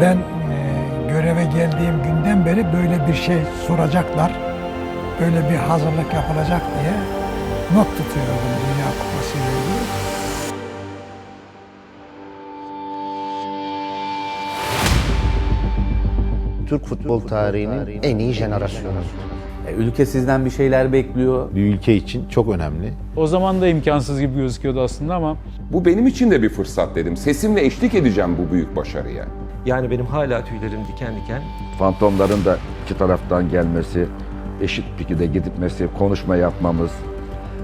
Ben e, göreve geldiğim günden beri böyle bir şey soracaklar. Böyle bir hazırlık yapılacak diye not tutuyordum Dünya Kupası ile ilgili. Türk futbol tarihinin en iyi jenerasyonu. E, Ülke sizden bir şeyler bekliyor. bir ülke için çok önemli. O zaman da imkansız gibi gözüküyordu aslında ama Bu benim için de bir fırsat dedim. Sesimle eşlik edeceğim bu büyük başarıya. Yani benim hala tüylerim diken diken. fantomların da iki taraftan gelmesi, eşit fikirde gitmesi, konuşma yapmamız.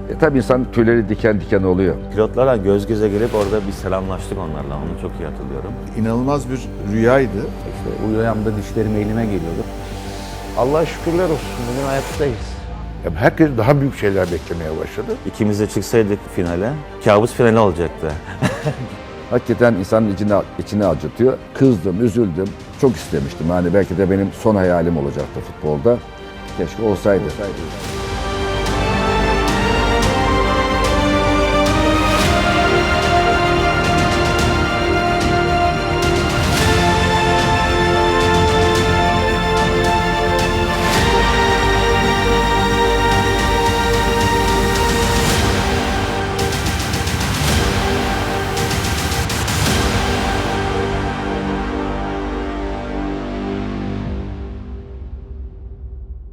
E, tabii insan tüyleri diken diken oluyor. Pilotlara göz göze gelip orada bir selamlaştık onlarla. Onu çok iyi hatırlıyorum. İnanılmaz bir rüyaydı. İşte uyuyamda dişlerim elime geliyordu. Allah'a şükürler olsun bugün ayaktayız. Ya herkes daha büyük şeyler beklemeye başladı. İkimiz de çıksaydık finale, kabus finali olacaktı. Hakikaten insanın içine, içine acıtıyor. Kızdım, üzüldüm. Çok istemiştim. Yani belki de benim son hayalim olacaktı futbolda. Keşke olsaydı.